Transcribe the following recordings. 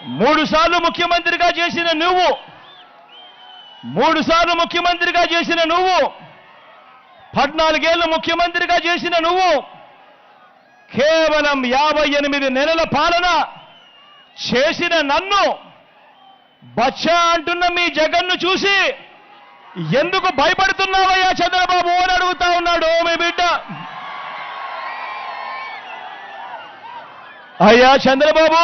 మూడు సార్లు ముఖ్యమంత్రిగా చేసిన నువ్వు మూడు సార్లు ముఖ్యమంత్రిగా చేసిన నువ్వు పద్నాలుగేళ్ళు ముఖ్యమంత్రిగా చేసిన నువ్వు కేవలం యాభై ఎనిమిది నెలల పాలన చేసిన నన్ను బచ్చా అంటున్న మీ జగన్ను చూసి ఎందుకు భయపడుతున్నావయ్యా చంద్రబాబు అని అడుగుతా ఉన్నాడు. మీ బిడ్డ. అయ్యా చంద్రబాబు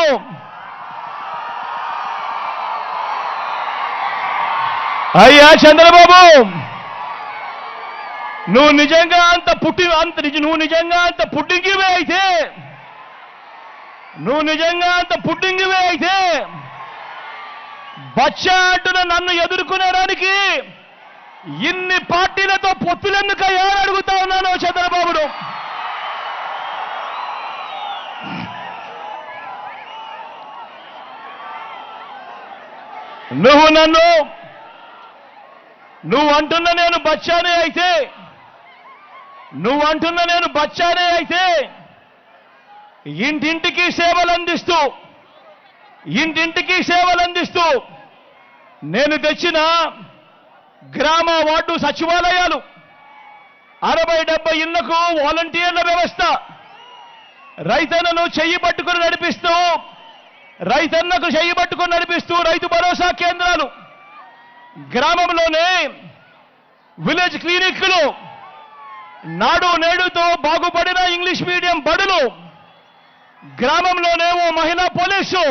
అయ్యా చంద్రబాబు! నువ్వు నిజంగా అంత పుట్టి అంత నిజ- నువ్వు నిజంగా అంత పుట్టింగివే అయితే! నువ్వు నిజంగా అంత పుట్టింగివే అయితే! బచ్చా అంటున్న నన్ను ఎదుర్కొనేడానికి ఇన్ని పార్టీలతో పొత్తులెందుకయ్యా అని అడుగుతా ఉన్నాను చంద్రబాబును నువ్వు నన్ను నువ్వు అంటున్న నేను బచ్చానే అయితే నువ్వు అంటున్న నేను బచ్చానే అయితే ఇంటింటికి సేవలు అందిస్తూ ఇంటింటికి సేవలు అందిస్తూ నేను తెచ్చిన గ్రామ వార్డు సచివాలయాలు అరవై డెబ్బై ఇళ్ళకు వాలంటీర్ల వ్యవస్థ రైతన్నను చెయ్యి పట్టుకుని నడిపిస్తూ రైతన్నకు చెయ్యి పట్టుకుని నడిపిస్తూ రైతు భరోసా కేంద్రాలు గ్రామంలోనే విలేజ్ క్లినిక్లు నాడు నేడుతో బాగుపడిన ఇంగ్లీష్ మీడియం బడులు గ్రామంలోనే ఓ మహిళా పోలీసు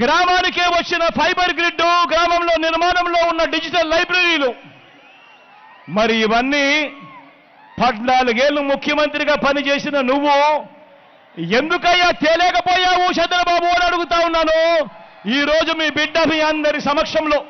గ్రామానికే వచ్చిన ఫైబర్ గ్రిడ్ గ్రామంలో నిర్మాణంలో ఉన్న డిజిటల్ లైబ్రరీలు. మరి ఇవన్నీ పద్నాలుగేళ్ళు ముఖ్యమంత్రిగా పనిచేసిన నువ్వు ఎందుకయ్యా తేలేకపోయావు చంద్రబాబు అని అడుగుతా ఉన్నాను? ఈ రోజు మీ బిడ్డ మీ అందరి సమక్షంలో.